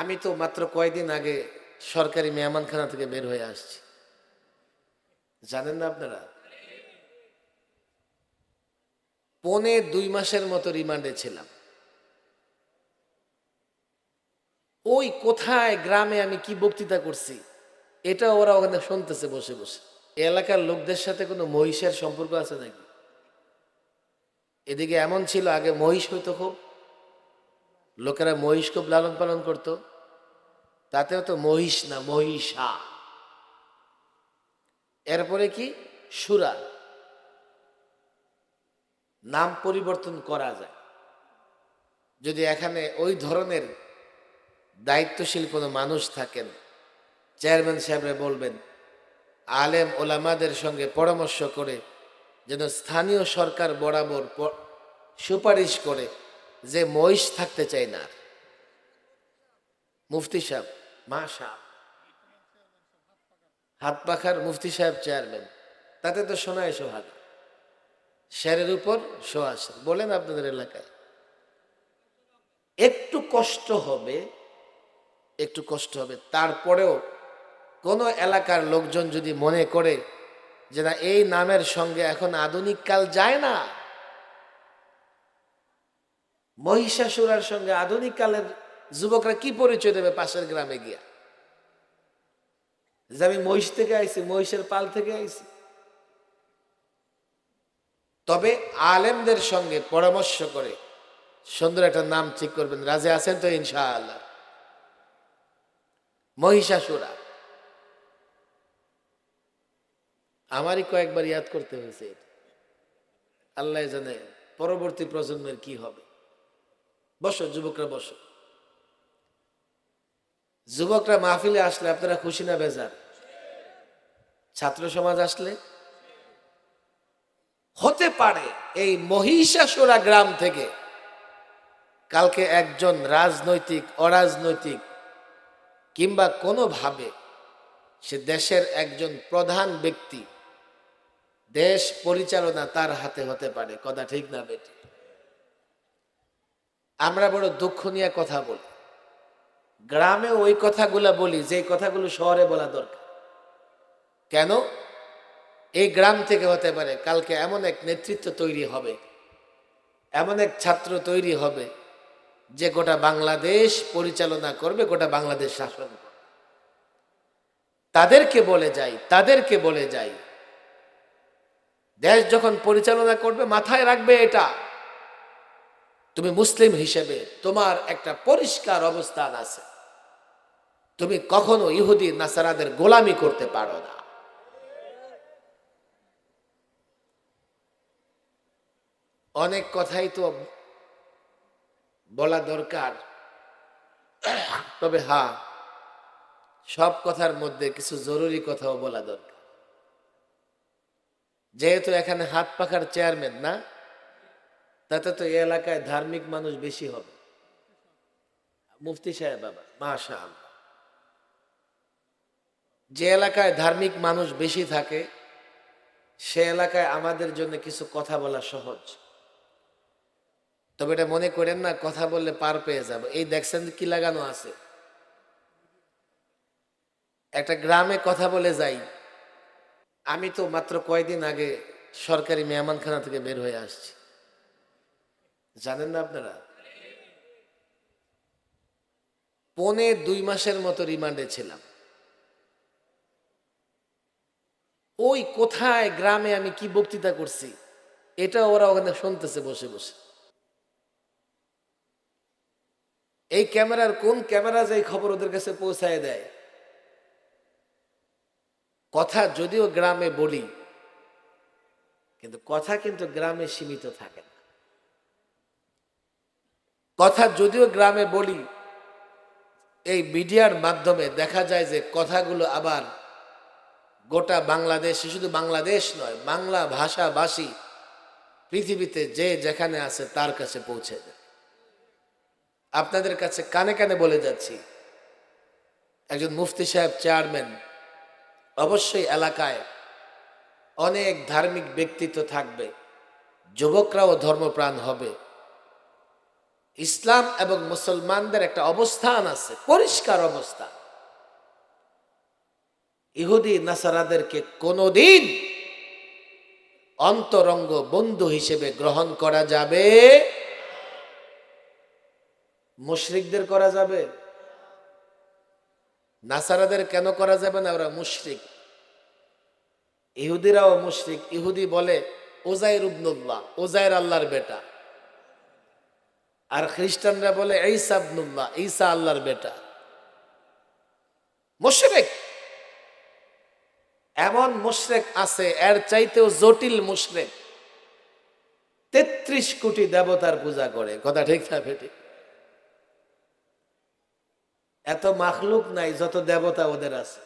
আমি তো মাত্র কয়দিন আগে সরকারি মেহমানখানা থেকে বের হয়ে আসছি। জানেন না আপনারা? পনে দুই মাসের মতো রিমান্ডে ছিলাম। ওই কোথায়, গ্রামে আমি কি বক্তৃতা করছি, এটা ওরা ওখানে শুনতেছে বসে বসে। এলাকার লোকদের সাথে কোনো মহিষের সম্পর্ক আছে নাকি? এদিকে এমন ছিল, আগে মহিষ হইতো খুব। লোকেরা মহিষ খুব লালন পালন করতো। তাতেও তো মহিষ না, মহিষা। এরপরে কি? সুরা। নাম পরিবর্তন করা যায়। যদি এখানে ওই ধরনের দায়িত্বশীল কোনো মানুষ থাকেন, চেয়ারম্যান সাহেবরা বলবেন, আলেম ওলামাদের সঙ্গে পরামর্শ করে যেন স্থানীয় সরকার বরাবর সুপারিশ করে যে মহিষ থাকতে চায় না মুফতি সাহেব মা সাহেব হাত পাখার মুফতি সাহেব চেয়ারম্যান, তাতে তো শোনায় সোহাগ। শেরের উপর সোয়াশ বলেন আপনাদের এলাকায়। একটু কষ্ট হবে, একটু কষ্ট হবে। তারপরেও কোনো এলাকার লোকজন যদি মনে করে যে না, এই নামের সঙ্গে এখন আধুনিক কাল যায় না মহিষাসুরার সঙ্গে আধুনিক কালের যুবকরা কি পরিচয় দেবে পাশের গ্রামে গিয়া? যে আমি মহিষ থেকে আইছি, মহিষের পাল থেকে আইছি। তবে আলেমদের সঙ্গে পরামর্শ করে সুন্দর একটা নাম ঠিক করবেন। রাজে আছেন তো ইনশাআল্লাহ? মহিষাসুরা। আমারই কয়েকবার ইয়াদ করতে হয়েছে। আল্লাহ জানে পরবর্তী প্রজন্মের কি হবে। বসো, যুবকরা বসো। যুবকরা মাহফিলে আসলে আপনারা খুশি না বেজার? ছাত্র সমাজ আসলে? হতে পারে এই মহিষাসুরা গ্রাম থেকে কালকে একজন রাজনৈতিক, অরাজনৈতিক কিংবা কোনোভাবে সে দেশের একজন প্রধান ব্যক্তি, দেশ পরিচালনা তার হাতে হতে পারে। কথা ঠিক না, বেটি? আমরা বড় দুঃখ নিয়ে কথা বলি। গ্রামে ওই কথাগুলা বলি যে কথাগুলো শহরে বলা দরকার। কেন? এই গ্রাম থেকে হতে পারে, কালকে এমন এক নেতৃত্ব তৈরি হবে, এমন এক ছাত্র তৈরি হবে, যে গোটা বাংলাদেশ পরিচালনা করবে, গোটা বাংলাদেশ শাসন করবে। তাদেরকে বলে যাই, তাদেরকে বলে যাই। দেশ যখন পরিচালনা করবে, মাথায় রাখবে এটা। তুমি মুসলিম হিসেবে তোমার একটা পরিষ্কার অবস্থান আছে। তুমি কখনো ইহুদি, নাসারাদের গোলামি করতে পারো না। অনেক কথাই তো বলা দরকার। তবে হ্যাঁ সব কথার মধ্যে কিছু জরুরি কথাও বলা দরকার। যেহেতু এখানে হাত পাখার চেয়ারম্যান না তাতে তো এলাকায় ধার্মিক মানুষ বেশি হবে। মুফতি সাহেব বাবা মাশা। যে এলাকায় ধার্মিক মানুষ বেশি থাকে, সে এলাকায় আমাদের জন্য কিছু কথা বলা সহজ। তবে এটা মনে করেন না, কথা বললে পার পেয়ে যাব। এই দেখছেন কি লাগানো আছে? একটা গ্রামে কথা বলে যাই। আমি তো মাত্র কয়দিন আগে সরকারি মেহমানখানা থেকে বের হয়ে আসছি। জানেন না আপনারা? পনে দুই মাসের মতো রিমান্ডে ছিলাম। ওই কোথায়, গ্রামে আমি কি বক্তৃতা করছি, এটা ওরা ওখানে শুনতেছে বসে বসে। এই ক্যামেরার কোন ক্যামেরা যে খবর ওদের কাছে পৌঁছায় দেয়? কথা যদিও গ্রামে বলি, কিন্তু কথা কিন্তু গ্রামে সীমিত থাকে না। কথা যদিও গ্রামে বলি, এই মিডিয়ার মাধ্যমে দেখা যায় যে কথাগুলো আবার গোটা বাংলাদেশ শুধু বাংলাদেশ নয়, বাংলা ভাষাভাষী পৃথিবীতে যে যেখানে আছে তার কাছে পৌঁছে যায়। আপনাদের কাছে কানে কানে বলে যাচ্ছি, একজন মুফতি সাহেব চেয়ারম্যান, অবশ্যই এলাকায় অনেক ধার্মিক ব্যক্তিত্ব থাকবে, যুবকরাও ধর্মপ্রাণ হবে। ইসলাম এবং মুসলমানদের একটা অবস্থান আছে, পরিষ্কার অবস্থান ইহুদি নাসারাদেরকে কোনোদিন অন্তরঙ্গ বন্ধু হিসেবে গ্রহণ করা যাবে, মুশরিকদের করা যাবে। নাসারাদের কেন করা যাবে না? ওরা মুশরিক। ইহুদিরাও মুশরিক। ইহুদি বলে, ওজাইর উবনুল্লাহ ওজাইর আল্লাহর বেটা। আর খ্রিস্টানরা বলে ঈসা আবনুল্লাহ ঈসা আল্লাহর বেটা। মুশরিক। এমন মুশরেক আছে, এর চাইতেও জটিল মুশরেক। তেত্রিশ কোটি দেবতার পূজা করে, কথা ঠিক না বেটি? এত মাখলুক নাই যত দেবতা ওদের আছে।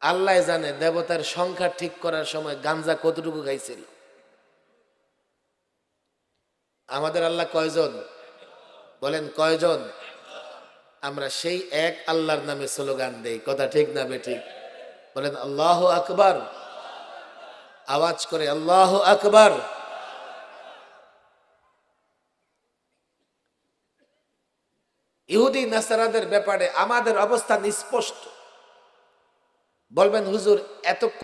আল্লাহ জানে দেবতার সংখ্যা ঠিক করার সময় গাঞ্জা কতটুকু খাইছিল। আমাদের আল্লাহ কয়জন? বলেন কয়জন? আমরা সেই এক আল্লাহর নামে স্লোগান দেই। কথা ঠিক না বেঠিক বলেন আল্লাহ আকবার। আওয়াজ করে আল্লাহ আকবার। ইহুদি নাসারাদের ব্যাপারে আমাদের অবস্থান স্পষ্ট। বলবেন, হুজুর এত